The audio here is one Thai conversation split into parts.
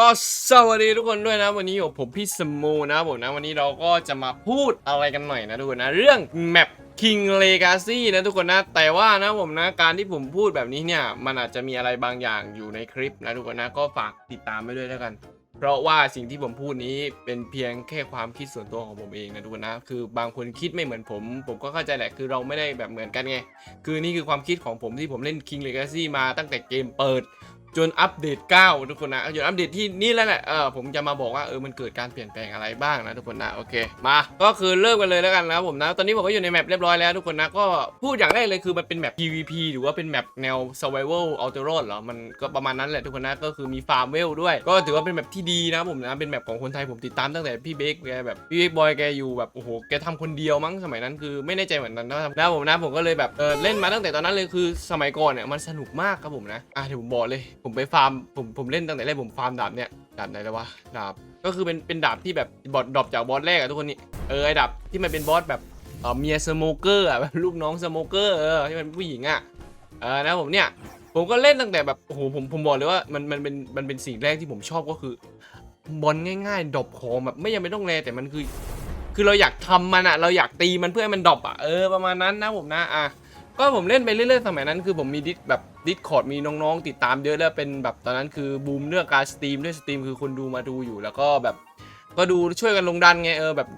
ก็สวัสดีทุกคนด้วยนะวันนี้อยู่ผมพี่สมูนะผมนะวันนี้เราก็จะมาพูดอะไรกันหน่อยนะทุกคนนะเรื่องแมป King Legacy นะทุกคนนะแต่ว่านะผมนะการที่ผมพูดแบบนี้เนี่ย มันอาจจะมีอะไรบางอย่างอยู่ในคลิปนะทุกคนนะก็ฝากติดตามไปด้วยแล้วกัน เพราะว่าสิ่งที่ผมพูดนี้เป็นเพียงแค่ความคิดส่วนตัวของผมเองนะทุกคนนะคือบางคนคิดไม่เหมือนผม ผมก็เข้าใจแหละคือเราไม่ได้แบบเหมือนกันไง คือนี่คือความคิดของผมที่ผมเล่น King Legacy มาตั้งแต่เกมเปิด จนอัปเดต 9 ทุกคนนะจนอัปเดตที่นี่แล้วแหละเออผมจะมาบอกว่าเออมันเกิดการเปลี่ยนแปลงอะไรบ้างนะทุกคนนะโอเคมาก็คือเริ่มกันเลยแล้วกันนะผมนะตอนนี้ผมก็อยู่ในแมปเรียบร้อยแล้วทุกคนนะก็พูดอย่างแรกเลยคือมันเป็นแมป PVP หรือว่าเป็นแมปแนว Survival a u t o r o d เหรอมันก็ประมาณนั้นแหละทุกคนนะก็คือมีฟาร์มเวลด้วย ก็ถือว่าเป็นแมปที่ดีนะผมนะเป็นแมปของคนไทยผมติดตามตั้งแต่พี่เบคแกแบบพี่เบคบอยแกอยู่แบบโอ้โหแกทำคนเดียวมั้งสมัยนั้นคือไม่แน่ใจเหมือนกันนะผมนะผมก็เลยแบบเออเล่นมาตั้งแต่ตอนนั้นเลยคือสมัยก่อนเนี่ยมันสนุกมากครับผมนะอะเดี๋ยวผมบอกเลยผมไปฟาร์มผมผมเล่นตั้งแต่แรกผมฟาร์มดาบเนี่ยดาบไหนแล้ววะดาบก็คือเป็นเป็นดาบที่แบบบอดดรอปจากบอสแรกอะทุกคนนี่เออไอ้ดาบที่มันเป็นบอสแบบเออเมียสโมเกอร์อะแบบลูกน้องสโมเกอร์เออที่มันเป็นผู้หญิงอะเออนะผมเนี่ยผมก็เล่นตั้งแต่แบบโอ้โหผมผมบอกเลยว่ามันมันเป็นมันเป็นสิ่งแรกที่ผมชอบก็คือบอลง่าย ๆดรอปของแบบไม่ยังไม่ต้องแรแต่มันคือ คือเราอยากทำมันอะเราอยากตีมันเพื่อให้มันดรอปอะเออประมาณนั้นนะผมนะอะ ก็ผมเล่นไปเรื่อยๆสมัยนั้นคือผมมีดิสแบบดิสคอร์ดมีน้องๆ ติดตามเยอะแล้วเป็นแบบตอนนั้นคือบูมเรื่องการสตรีมด้วยสตรีมคือคนดูมาดูอยู่แล้วก็แบบ ก็ดูช่วยกันลงดันไงเออแบบ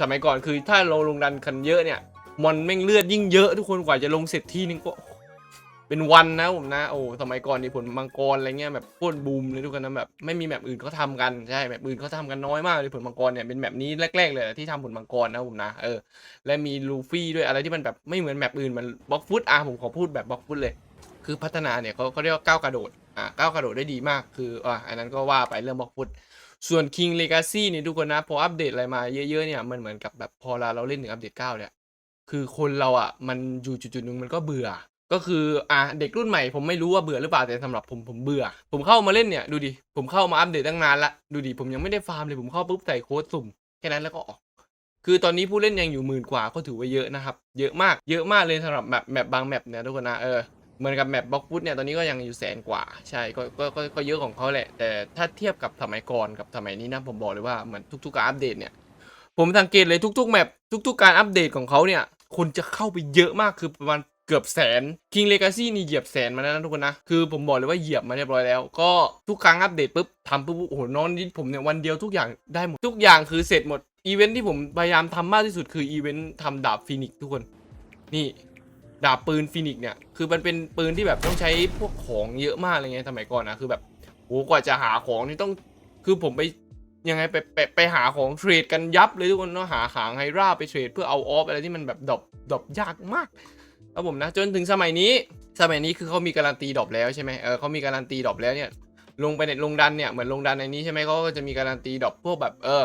สมัยก่อนคือถ้าเราลงดันกันเยอะเนี่ยมอนแม่งเลือดยิ่งเยอะทุกคนกว่าจะลงเสร็จทีนึงก็ เป็นวันนะผมนะ โอ้สมัยก่อนนี่ผลมังกรอะไรเงี้ยแบบโคตรบูมเลยทุกคนนะแบบไม่มีแมปอื่นเขาทำกันใช่แมปอื่นเขาทำกันน้อยมากเลยผลมังกรเนี่ยเป็นแมปนี้แรก ๆ เลยที่ทำผลมังกรนะผมนะเออและมีลูฟี่ด้วยอะไรที่มันแบบไม่เหมือนแมปอื่นมันบล็อกฟุตอะผมขอพูดแบบบล็อกฟุตเลย คือพัฒนาเนี่ยเขาเขาเรียกว่าก้าวกระโดดอะก้าวกระโดดได้ดีมากคืออะอันนั้นก็ว่าไปเรื่องบล็อกฟุตส่วน King Legacy เนี่ยทุกคนนะพออัปเดตอะไรมาเยอะๆเนี่ยมันเหมือนกับแบบพอเราเล่นถึงอัปเดต9เนี่ยคือคนเราอะมันอยู่จุดๆหนึงมันก็เบื่อ ก็คืออะเด็กรุ่นใหม่ผมไม่รู้ว่าเบื่อหรือเปล่าแต่สำหรับผมผมเบื่อ ผมเข้ามาเล่นเนี่ยดูดิผมเข้ามาอัปเดตตั้งนานละดูดิผมยังไม่ได้ฟาร์มเลยผมเข้าปุ๊บใส่โค้ดสุ่มแค่นั้นแล้วก็ออก คือตอนนี้ผู้เล่นยังอยู่หมื่นกว่าก็ถือว่าเยอะนะครับ เยอะมากเยอะมากเลยสำหรับแมปแมปบางแมปเนี่ยทุกคนนะเออเหมือนกับแมปบล็อกฟุตเนี่ยตอนนี้ก็ยังอยู่แสนกว่าใช่ก็ก็ก็ก็เยอะของเขาแหละ แต่ถ้าเทียบกับสมัยก่อนกับสมัยนี้นะผมบอกเลยว่าเหมือนทุกๆการอัปเดตเนี่ยผมสังเกตเลยทุกๆแมปทุก ๆ การอัปเดตของเขาเนี่ยคนจะเข้าไปเยอะมากคือประมาณ เกือบแสน King Legacy นี่เหยียบแสนมาแล้วนะทุกคนนะ คือผมบอกเลยว่าเหยียบมาเรียบร้อยแล้ว ก็ทุกครั้งอัปเดตปุ๊บทำปุ๊บโอ้โหน้องนิดผมเนี่ยวันเดียวทุกอย่างได้หมด ทุกอย่างคือเสร็จหมด อีเวนท์ที่ผมพยายามทำมากที่สุดคืออีเวนท์ทำดาบฟินิกทุกคน นี่ดาบปืนฟินิกเนี่ยคือมันเป็นปืนที่แบบต้องใช้พวกของเยอะมากอะไรเงี้ยสมัยก่อนนะคือแบบโอ้กว่าจะหาของนี่ต้องคือผมไปยังไงไปไปไปหาของเทรดกันยับเลยทุกคนเนาะหาหางไฮราไปเทรดเพื่อเอาออฟอะไรที่มันแบบดรอปดรอปยากมาก ครับผมนะจนถึงสมัยนี้ สมัยนี้คือเขามีการันตีดรอปแล้วใช่ไหมเออเขามีการันตีดรอปแล้วเนี่ยลงไปในลงดันเนี่ยเหมือนลงดันในนี้ใช่ไหมเขาก็จะมีการันตีดรอปพวกแบบเออ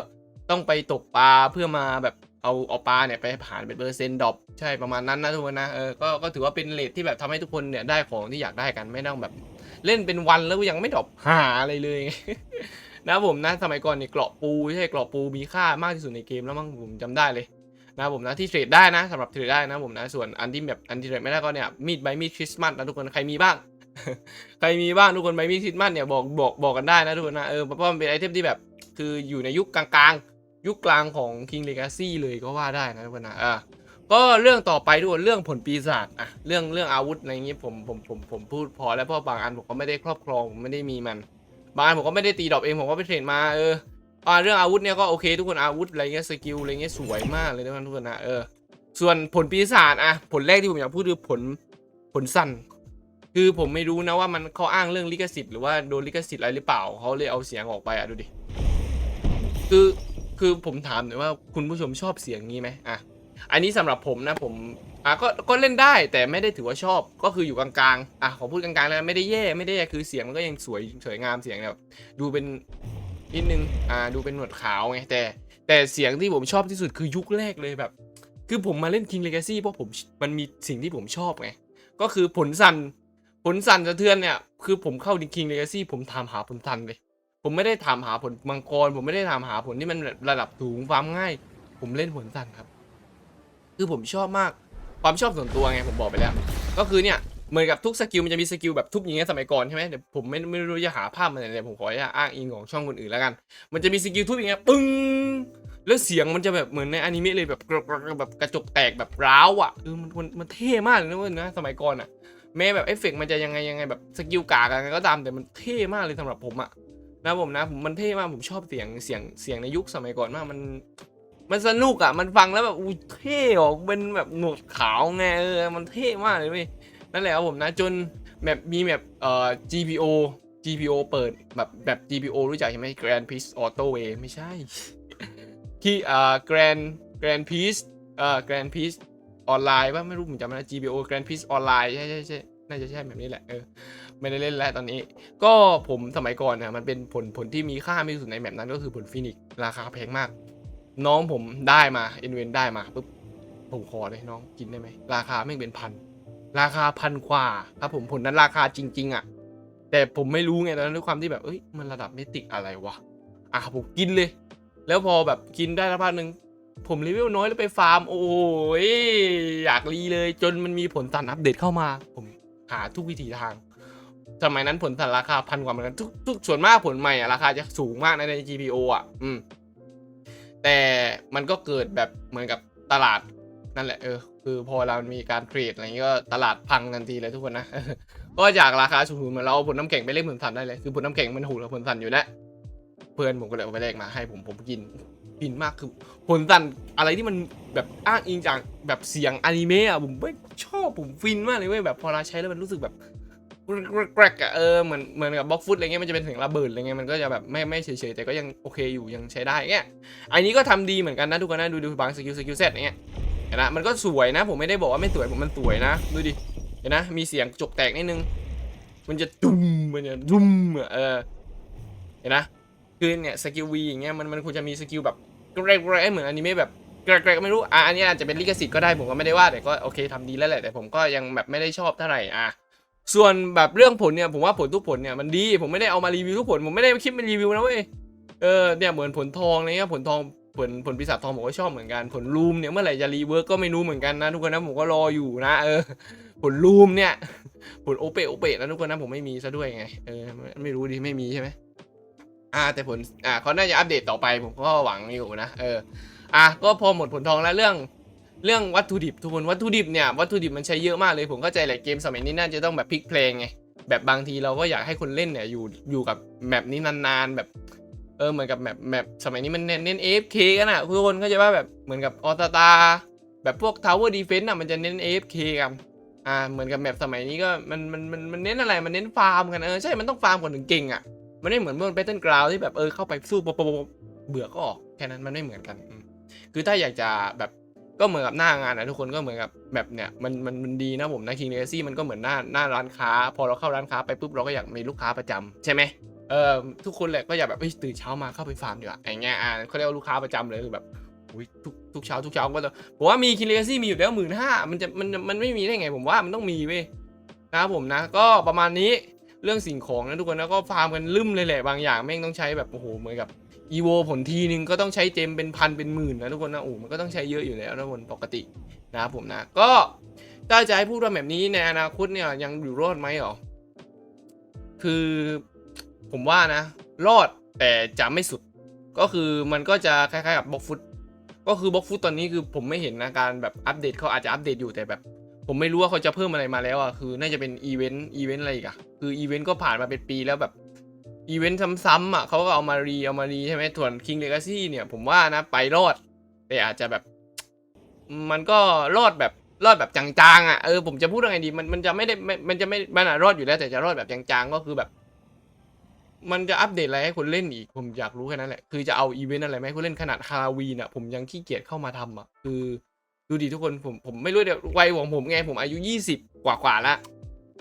ต้องไปตกปลาเพื่อมาแบบเอาเอาปลาเนี่ยไปผ่านเป็นเปอร์เซ็นต์ดรอปใช่ประมาณนั้นนะทุกคนนะเออก็ก็ถือว่าเป็นเลทที่แบบทำให้ทุกคนเนี่ยได้ของที่อยากได้กันไม่ต้องแบบเล่นเป็นวันแล้วยังไม่ดรอปหาอะไรเลยนะผมนะสมัยก่อนเนี่ยเกราะปูใช่เกราะปูมีค่ามากที่สุดในเกมแล้วมั้งผมจำได้เลย นะครับผมนะที่เทรดได้นะสำหรับเทรดได้นะผมนะส่วนอันที่แบบอันที่เทรดไม่ได้ก็เนี่ยมีดใบมีดคริสต์มาสนะทุกคนใครมีบ้าง ใครมีบ้างทุกคนใบมีดคริสต์มาสเนี่ยบอกบอกบอกกันได้นะทุกคนนะเออเพราะมันเป็นไอเทมที่แบบคืออยู่ในยุคกลางๆ ยุคกลางของ King Legacy เลยก็ว่าได้นะทุกคนนะอ่าก็เรื่องต่อไปทุกคนเรื่องผลปีศาจอะเรื่องเรื่องอาวุธอะไรอย่างงี้ผมผมผมผมพูดพอแล้วเพราะบางอันผมก็ไม่ได้ครอบครองผมไม่ได้มีมัน บางอันผมก็ไม่ได้ตีดรอปเองผมก็ไปเทรดมาเออ อ่าเรื่องอาวุธเนี่ยก็โอเคทุกคนอาวุธอะไรเงี้ยสกิลอะไรเงี้ยสวยมากเลยทุกคนทุกคนนะเออส่วนผลปีศาจอะผลแรกที่ผมอยากพูดคือผลผลสั่นคือผมไม่รู้นะว่ามันเขาอ้างเรื่องลิขสิทธิ์หรือว่าโดนลิขสิทธิ์อะไรหรือเปล่าเขาเลยเอาเสียงออกไปอะดูดิคือคือผมถามหน่อยว่าคุณผู้ชมชอบเสียงนี้ไหมอะอันนี้สำหรับผมนะผมอะก็ก็เล่นได้แต่ไม่ได้ถือว่าชอบก็คืออยู่กลางๆอะขอพูดกลางๆแล้วไม่ได้แย่ไม่ได้แย่คือเสียงมันก็ยังสวยสวยงามเสียงแบบดูเป็น นิดนึงอ่าดูเป็นหนวดขาวไงแต่แต่เสียงที่ผมชอบที่สุดคือยุคแรกเลยแบบ คือผมมาเล่น King Legacy เพราะผมมันมีสิ่งที่ผมชอบไงก็คือผลสั่นผลสั่นสะเทือนเนี่ยคือผมเข้า King Legacy ผมถามหาผลสั่นเลย ผมไม่ได้ถามหาผลมังกร ผมไม่ได้ถามหาผลที่มันระดับสูงความง่าย ผมเล่นผลสั่นครับ คือผมชอบมากความชอบส่วนตัวไงผมบอกไปแล้ว ก็คือเนี่ย เหมือนกับทุกสกิลมันจะมีสกิลแบบทุบอย่างเงี้ยสมัยก่อนใช่ไหมเดี๋ยวผมไม่ไม่รู้จะหาภาพมาไหนเลยผมขออนุญาตอ้างอิงของช่องคนอื่นแล้วกัน มันจะมีสกิลทุบอย่างเงี้ยปึ้งแล้วเสียงมันจะแบบเหมือนในอนิเมะเลยแบบกรกๆแบบกระจกแตกแบบร้าวอะเออมันมันมันเท่มากเลยนะเว้ยนะสมัยก่อนอะแม้แบบเอฟเฟกต์มันจะยังไงยังไงแบบสกิลกากอะไรก็ตามแต่มันเท่มากเลยสำหรับผมอะนะผมนะผมมันเท่มากผมชอบเสียงเสียงเสียงในยุคสมัยก่อนมากมันมันสนุกอะ มันฟังแล้วแบบอุ้เท่ออกเป็นแบบหนวดขาวไงเออ มันเท่มากเลยเว้ย นั่นแหละครับผมนะจนแบบมีแบบเอ่อ GPO GPO เปิดแบบแบบ GPO รู้จักใช่ไหม Grand Prix Auto Way ไม่ใช่ ที่เอ่อ Grand Grand Prix เอ่อ Grand Prix ออนไลน์ว่าไม่รู้ผมจำไม่ได้ GPO Grand Prix ออนไลน์ใช่ใช่ใช่น่าจะใช่แบบนี้แหละเออไม่ได้เล่นแล้วตอนนี้ ก็ผมสมัยก่อนเนี่ยมันเป็นผลผลที่มีค่าที่สุดในแมปนั้นก็คือผลฟินิกราคาแพงมาก น้องผมได้มาเอ็นเวนได้มาปุ๊บผมขอเลยน้องกินได้ไหมราคาไม่งเป็นพัน ราคาพันกว่าครับผมผลนั้นราคาจริง ๆอะ แต่ผมไม่รู้ไงตอนนั้นด้วยความที่แบบเอ้ยมันระดับเมติกอะไรวะอะผมกินเลย แล้วพอแบบกินได้สักพักหนึ่งผมเลเวน้อยแล้วไปฟาร์ม โอ้ยอยากรีเลย จนมันมีผลสันอัปเดตเข้ามา ผมหาทุกวิธีทางสมัยนั้นผลสันราคาพันกว่าเหมือนกันทุกทุกส่วนมากผลใหม่อะราคาจะสูงมากในใน GPO อะ อืมแต่มันก็เกิดแบบเหมือนกับตลาด นั่นแหละเออคือพอเรามีการเทรดอะไรอย่างงี้ยก็ตลาดพังทันทีเลยทุกคนนะ ก็จากราคาสูงๆมือนเราเอาผลน้ำแข็งไปเล่นผลสันได้เลยคือผลน้ำแข็งมันหูกับผลสันอยู่แล้วเพื่อนผมก็เลยเอาไปแลกมาให้ผมผมกินกินมากคือผลสันอะไรที่มันแบบอ้างอิงจากแบบเสียงอนิเมะอะผมไม่ชอบผมฟินมากเลยเว้ยแบบพอเราใช้แล้วมันรู้สึกแบบแกรกอะเออเหมือนเหมือนกับบล็อกฟุตอะไรเงี้ยมันจะเป็นเสียงระเบิดอะไรเงี้ยมันก็จะแบบไม่ไม่เฉยๆแต่ก็ยังโอเคอยู่ยังใช้ได้เงี้ยอันนี้ก็ทำดีเหมือนกันนะทุกคนนะดูดูบางสกิลสกิลเซตเงี้ย เห็นนะมันก็สวยนะ ผมไม่ได้บอกว่าไม่สวยผมมันสวยนะดูดิเห็นนะมีเสียงจกแตกนิดนึง มันจะดุมมันจะดุมเออเห็นนะคือเนี่ยสกิลวีอย่างเงี้ยมันมันควรจะมีสกิลแบบแกรกๆเหมือนอนิเมะแบบแกรกๆไม่รู้อะอันนี้อาจจะเป็นลิขสิทธิ์ก็ได้ผมก็ไม่ได้ว่าแต่ก็โอเคทำดีแล้วแหละแต่ผมก็ยังแบบไม่ได้ชอบเท่าไหร่อะส่วนแบบเรื่องผลเนี่ยผมว่าผลทุกผลเนี่ยมันดีผมไม่ได้เอามารีวิวทุกผลผมไม่ได้คิดเป็นรีวิวนะเว้ยเออเนี่ยเหมือนผลทองอะไรเงี้ยผลทอง ผลผลปีศาจทองผมก็ชอบเหมือนกัน ผลลูมเนี่ยเมื่อไหร่จะรีเวิร์กก็ไม่รู้เหมือนกันนะทุกคนนะผมก็รออยู่นะเออ ผลลูมเนี่ยผลโอเปโอเปนะทุกคนนะผมไม่มีซะด้วยไงเออไม่ไม่รู้ดิไม่มีใช่ไหมอ่าแต่ผลอ่าเขาน่าจะอัปเดตต่อไปผมก็หวังอยู่นะเอออะก็พอหมดผลทองแล้วเรื่องเรื่องวัตถุดิบทุกคนวัตถุดิบเนี่ยวัตถุดิบมันใช้เยอะมากเลยผมเข้าใจแหละเกมสมัยนี้น่าจะต้องแบบพลิกเพลงไงแบบบางทีเราก็อยากให้คนเล่นเนี่ยอยู่อยู่กับแมปนี้นานๆแบบ เออเหมือนกับแมปแมปสมัยนี้มันเน้นเน้น AFK กันอะทุกคนเข้าใจว่าแบบเหมือนกับออตตาแบบพวก Tower Defense อะมันจะเน้น AFK กันอ่าเหมือนกับแมปสมัยนี้ก็มันมันมันมันเน้นอะไรมันเน้นฟาร์มกันเออใช่มันต้องฟาร์มก่อนถึงเก่งอะมันไม่เหมือนเมื่อ Battleground ที่แบบเออเข้าไปสู้ปุ๊บปบเบื่อก็ออกแค่นั้นมันไม่เหมือนกัน คือถ้าอยากจะแบบก็เหมือนกับหน้างานนะทุกคนก็เหมือนกับแบบเนี่ยมันมันมันดีนะผมนะ King Legacy มันก็เหมือนหน้าหน้าร้านค้า พอเราเข้าร้านค้าไปปุ๊บเราก็อยากมีลูกค้าประจำใช่ไหม เออทุกคนแหละก็อยากแบบเอ้ยตื่นเช้ามาเข้าไปฟาร์มดีกว่าอย่างเงี้ยอ่าเขาเรียกว่าลูกค้าประจำเลยคือแบบอุ้ยทุกทุกเช้าทุกเช้าก็จะผมว่ามี King Legacy มีอยู่แล้วหมื่นห้ามันจะมันมันไม่มีได้ไง ผมว่ามันต้องมีเว้ยนะครับผมนะก็ประมาณนี้เรื่องสิ่งของนะทุกคนนะก็ฟาร์มกันลืมเลยแหละบางอย่างแม่งต้องใช้แบบโอ้โหเหมือนกับอีโวผลทีนึงก็ต้องใช้เจมเป็นพันเป็นหมื่นนะทุกคนนะโอ้มันก็ต้องใช้เยอะอยู่แล้วนะคนปกตินะครับผมนะก็ถ้าจะให้พูดว่าแบบนี้ในอนาคตเนี่ยยังอยู่รอดไหมหรอคือ ผมว่านะ รอดแต่จะไม่สุด ก็คือมันก็จะคล้ายๆกับบล็อกฟุต ก็คือบล็อกฟุตตอนนี้คือผมไม่เห็นนะการแบบอัปเดตเขาอาจจะอัปเดตอยู่แต่แบบ ผมไม่รู้ว่าเขาจะเพิ่มอะไรมาแล้วอะคือน่าจะเป็นอีเวนต์อีเวนต์อะไรอีกอะคืออีเวนต์ก็ผ่านมาเป็นปีแล้วแบบอีเวนต์ซ้ำๆอะเขาก็เอามารีเอามารีใช่ไหมส่วน King Legacy เนี่ยผมว่านะไปรอด แต่อาจจะแบบ มันก็รอดแบบรอดแบบจางๆอะเออผมจะพูดยังไงดีมันมันจะไม่ได้มันจะไม่มันอะรอดอยู่แล้วแต่จะรอดแบบจางๆก็คือแบบ มันจะอัปเดตอะไรให้คนเล่นอีกผมอยากรู้แค่นั้นแหละ คือจะเอาอีเวนต์อะไรไหมคนเล่นขนาดฮาวีนอะผมยังขี้เกียจเข้ามาทำอะคือดูดิทุกคนผมผมไม่รู้เดี๋ยววัยของผมไงผมอายุยี่สิบกว่าละ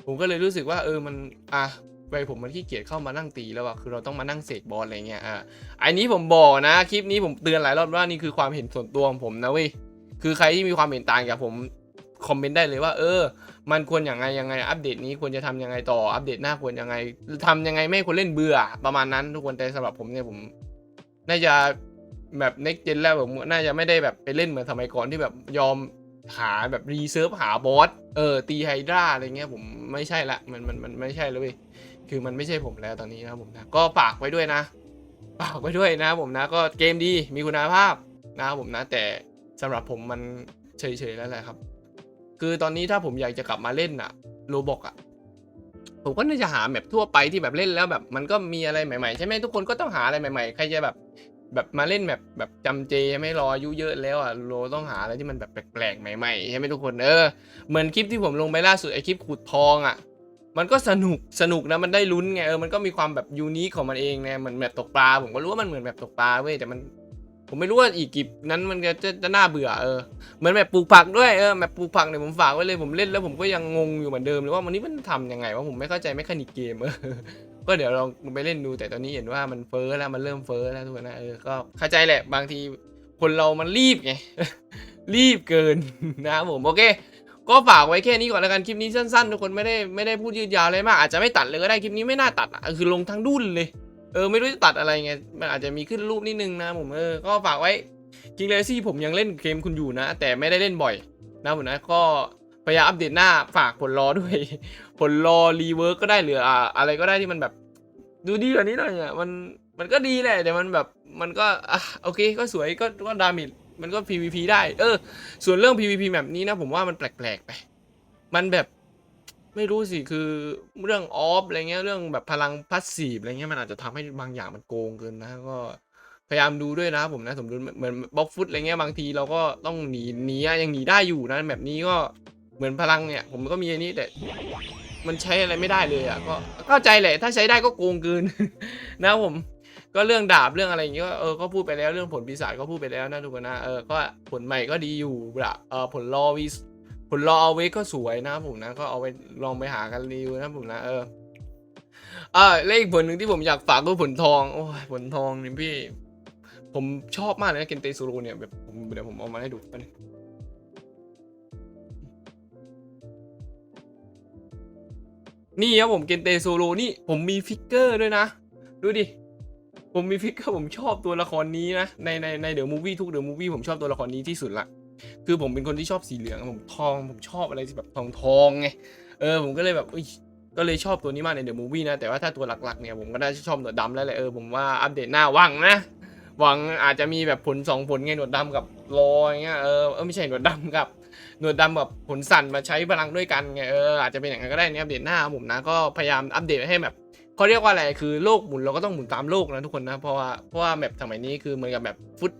ผมก็เลยรู้สึกว่าเออมันอะไปผมมันขี้เกียจเข้ามานั่งตีแล้วอะคือเราต้องมานั่งเสกบอลอะไรเงี้ยอะอันนี้ผมบอกนะคลิปนี้ผมเตือนหลายรอบว่านี่คือความเห็นส่วนตัวของผมนะเว้ยคือใครที่มีความเห็นต่างจากผม คอมเมนต์ได้เลยว่า เออ มันควรอย่างไงยังไงอัปเดตนี้ควรจะทำยังไงต่ออัปเดตหน้าควรยังไงทำยังไงไม่ให้คนเล่นเบื่อประมาณนั้นทุกคนแต่สำหรับผมเนี่ยผมน่าจะแบบ next gen แล้วผมน่าจะไม่ได้แบบไปเล่นเหมือนสมัยก่อนที่แบบยอมหาแบบรีเซิร์ฟหาบอสเออตีไฮดราอะไรเงี้ยผมไม่ใช่ละมันมันมันไม่ใช่แล้วเว้ยคือมันไม่ใช่ผมแล้วตอนนี้นะผมนะก็ฝากไว้ด้วยนะฝากไว้ด้วยนะผมนะก็เกมดีมีคุณภาพนะครับผมนะ แต่สำหรับผมมันเฉยๆแล้วแหละครับ คือตอนนี้ถ้าผมอยากจะกลับมาเล่นอะโลบอกอะผมก็น่าจะหาแมปทั่วไปที่แบบเล่นแล้วแบบมันก็มีอะไรใหม่ๆใช่ไหมทุกคนก็ต้องหาอะไรใหม่ๆใครจะแบบแบบมาเล่นแบบแบบจำเจไม่รออายุเยอะแล้วอะโลต้องหาอะไรที่มันแบบแปลกๆใหม่ๆใช่ไหมทุกคนเออเหมือนคลิปที่ผมลงไปล่าสุดไอคลิปขุดทองอะ มันก็สนุกสนุกนะมันได้ลุ้นไงเออมันก็มีความแบบยูนิคของมันเองนะเหมือนแบบตกปลาผมก็รู้ว่ามันเหมือนแบบตกปลาเว้ยแต่มัน ผมไม่รู้ว่าอีกกิบนั้นมันจะจะจะน่าเบื่อเออเหมือนแบบปลูกผักด้วยเออแบบปลูกผักเนี่ยผมฝากไว้เลยผมเล่นแล้วผมก็ยังงงอยู่เหมือนเดิมเลยว่าวันนี้มันทำยังไงว่าผมไม่เข้าใจไม่คานิกเกมเออก็เดี๋ยวลองไปเล่นดูแต่ตอนนี้เห็นว่ามันเฟ้อแล้วมันเริ่มเฟ้อแล้วทุกคนนะเออก็เข้าใจแหละบางทีคนเรามันรีบไงรีบเกินนะผมโอเคก็ฝากไว้แค่นี้ก่อนแล้วกันคลิปนี้สั้นๆ ทุกคนไม่ได้ไม่ได้พูดยืดยาวอะไรมากอาจจะไม่ตัดเลยก็ได้คลิปนี้ไม่น่าตัดอะคือลงทั้งดุนเลย เออไม่รู้จะตัดอะไรไงมันอาจจะมีขึ้นรูปนิดนึงนะผมเออก็ฝากไว้กิงเลซี่ผมยังเล่นเกมคุณอยู่นะ แต่ไม่ได้เล่นบ่อยนะผมนะก็พยายามอัปเดตหน้าฝากผลรอด้วย ผลรอรีเวิร์กก็ได้หรืออ่าอะไรก็ได้ที่มันแบบ ดูดีกว่านี้หน่อยอะมันมันก็ดีแหละแต่มันแบบมันก็อะโอเคก็สวยก็ก็ดามิดมันก็ PVP ได้ เออ ส่วนเรื่อง PVP แบบนี้นะผมว่ามันแปลกๆไป มันแบบ ไม่รู้สิคือเรื่องออฟอะไรเงี้ยเรื่องแบบพลังพัสซีฟอะไรเงี้ยมันอาจจะทำให้บางอย่างมันโกงเกินนะก็พยายามดูด้วยนะผมนะสมดุลเหมือนบล็อกฟุตอะไรเงี้ยบางทีเราก็ต้องหนีหนียังหนีได้อยู่นะแบบนี้ก็เหมือนพลังเนี่ย ผมก็มีอันนี้แต่มันใช้อะไรไม่ได้เลยอะก็เข้าใจแหละ ถ้าใช้ได้ก็โกงเกินนะผมก็เรื่องดาบเรื่องอะไรอย่างเงี้ยก็เออก็พูดไปแล้วเรื่องผลปีศาจก็พูดไปแล้วนะทุกคนนะเออก็ผลใหม่ก็ดีอยู่ละเออผลรอวี ผลรอเอาไว้ก็สวยนะครับผมนะก็เอาไปลองไปหากันรีวิวนะครับผมนะเออเออและอีกผลหนึ่งที่ผมอยากฝากก็ผลทองโอ้ยผลทองนี่พี่ ผมชอบมากเลยนะเกนเตซูโรเนี่ยแบบผมเดี๋ยวผมเอามาให้ดูแป๊บนึงนี่ครับผมเกนเตโซโลนี่ผมมีฟิกเกอร์ด้วยนะ ดูดิผมมีฟิกเกอร์ผมชอบตัวละครนี้นะในในในเดอะมูฟวี่ทุกเดอะมูฟวี่ผมชอบตัวละครนี้ที่สุดละ คือผมเป็นคนที่ชอบสีเหลืองผมทองผมชอบอะไรที่แบบทองทองไงเออผมก็เลยแบบอ้ยก็เลยชอบตัวนี้มากในเดอะมูวี่นะ แต่ว่าถ้าตัวหลักๆเนี่ยผมก็น่าจะชอบหนวดดำแล้วแหละเออผมว่าอัปเดตหน้าหวังนะหวังอาจจะมีแบบผลสองผลไงหนวดดำกับรออย่างเงี้ยเออเออไม่ใช่หนวดดำกับหนวดดำแบบผลสั่นมาใช้พลังด้วยกันไงเอออาจจะเป็นอย่างนั้นก็ได้นี่อัปเดตหน้าผมนะก็พยายามอัปเดตให้แบบเขาเรียกว่าอะไรคือโลกหมุนเราก็ต้องหมุนตามโลกนะทุกคนนะเพราะว่าเพราะว่าแบบสมัยนี้คือเหมือนกับแบบฟุต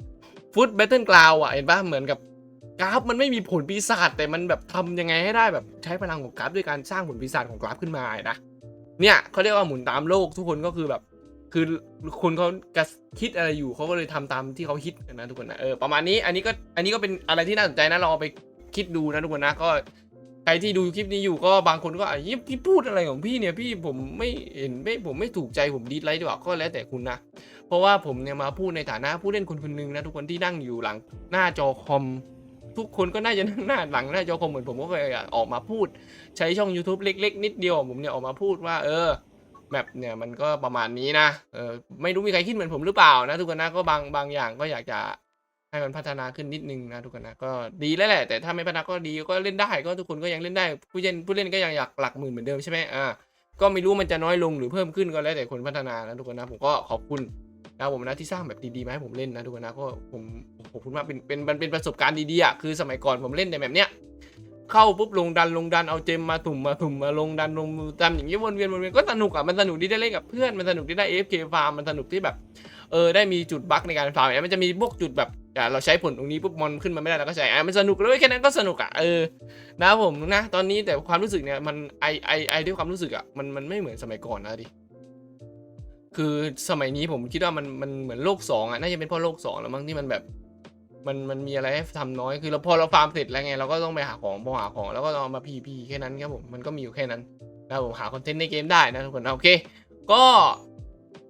ฟุตแบทเทิลกราวอะเห็นปะเหมือนกับ กราฟมันไม่มีผลปีศาจแต่มันแบบทำยังไงให้ได้แบบใช้พลังของกราฟด้วยการสร้างผลปีศาจของกราฟขึ้นมานะเนี่ยเขาเรียกว่าหมุนตามโลกทุกคนก็คือแบบ คือคนเขากคิดอะไรอยู่เขาก็เลยทำตามที่เขาคิดนะทุกคนนะเออประมาณนี้อันนี้ก็อันนี้ก็เป็นอะไรที่น่าสนใจนะลองเอาไปคิดดูนะทุกคนนะก็ใครที่ดูคลิปนี้อยู่ก็บางคนก็อะยี่พี่พูดอะไรของพี่เนี่ยพี่ผมไม่เห็นไม่ผมไม่ถูกใจผมดีดไลค์ดีกว่าก็แล้วแต่คุณนะ เพราะว่าผมเนี่ยมาพูดในฐานะผู้เล่นคนคนหนึ่งนะทุกคนที่นั่งอยู่หลังหน้าจอคอม ทุกคนก็น่าจะนั่งหน้าหลังหน้าจอคอมเหมือนผมก็เคยออกมาพูด ใช้ช่อง YouTube เล็ก ๆ นิดเดียวผมเนี่ยออกมาพูดว่า เออแมปเนี่ยมันก็ประมาณนี้นะเออไม่รู้มีใครคิดเหมือนผมหรือเปล่านะ ทุกคนนะก็บางบางอย่างก็อยากจะให้มันพัฒนาขึ้นนิดนึงนะทุกคนนะก็ดีแล้วแหละแต่ถ้าไม่พัฒนาก็ดีก็เล่นได้ก็ทุกคนก็ยังเล่นได้ผู้เล่นผู้เล่นก็ยังอยากหลักหมื่นเหมือนเดิมใช่ไหมอ่าก็ไม่รู้มันจะน้อยลงหรือเพิ่มขึ้นก็แล้วแต่คนพัฒนานะทุกคนนะผมก็ขอบคุณ นะผมนะที่สร้างแบบดีๆมาให้ผมเล่นนะทุกคนนะก็ผมขอบคุณมากเป็นเป็นมันเป็นประสบการณ์ดีๆอะคือสมัยก่อนผมเล่นในแบบเนี้ยเข้าปุ๊บลงดันลงดันเอาเจมมาถุ่มมาถุ่มมาลงดันลงดันอย่างนี้วนเวียนวนเวียนก็สนุกอะมันสนุกที่ได้เล่นกับเพื่อนมันสนุกที่ได้ AFK ฟาร์มมันสนุกที่แบบเออได้มีจุดบั๊กในการฟาร์มเนี่ยมันจะมีพวกจุดแบบเราใช้ผลตรงนี้ปุ๊บมอนขึ้นมาไม่ได้เราก็ใช้อะมันสนุกเลยแค่นั้นก็สนุกอะเออนะผมนะตอนนี้แต่ความรู้สึกเนี่ยมันไอไอไอด้วยความรู้สึกอะมันมันไม่เหมือนสมัยก่อนนะดิ คือสมัยนี้ผมคิดว่ามันมันเหมือนโลกสองอะน่าจะเป็นเพราะโลกสองแล้วมั้งที่มันแบบมันมันมีอะไรให้ทำน้อยคือเราพอเราฟาร์มเสร็จแล้วไงเราก็ต้องไปหาของพอหาของแล้วก็เอามาพีพีแค่นั้นครับผมมันก็มีอยู่แค่นั้นนะผมหาคอนเทนต์ในเกมได้นะทุกคนโอเค ก็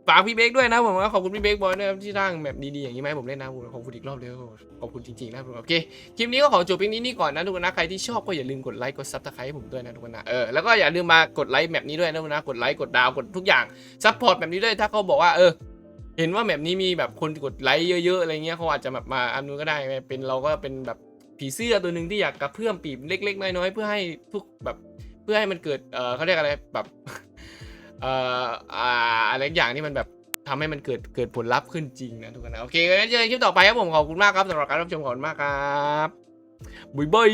ฝากพี่เบคด้วยนะผมว่าขอบคุณพี่เบคบอยด้วยครับที่สร้างแบบดีๆอย่างนี้มาให้ผมเล่นนะผมขอบคุณอีกรอบเดียวขอบคุณจริงๆนะผมโอเคคลิปนี้ก็ขอจบเพียงนี้นี่ก่อนนะทุกคนนะใครที่ชอบก็อย่าลืมกดไลค์กดซับสไครต์ให้ผมด้วยนะทุกคนนะเออแล้วก็อย่าลืมมากดไลค์แบบนี้ด้วยนะทุกคนนะกดไลค์กดดาวกดทุกอย่างซัพพอร์ตแบบนี้ด้วยถ้าเขาบอกว่าเออเห็นว่าแบบนี้มีแบบคนกดไลค์เยอะๆอะไรเงี้ยเขาอาจจะแบบมาอันนู้นก็ได้เป็นเราก็เป็นแบบผีเสื้อตัวหนึ่งที่อยากกระเพื่อมปีบเล็ก ๆ น้อยๆเพื่อให้ทุกแบบเพื่อให้มันเกิดเออเขาเรียกอะไรแบบ เอ่ออ่าอะไรอย่างที่มันแบบทำให้มันเกิดเกิดผลลัพธ์ขึ้นจริงนะทุกคนนะโอเคงั้นเจอกันคลิปต่อไปครับผมขอบคุณมากครับสำหรับการรับชมขอบคุณมากครับบ๊ายบาย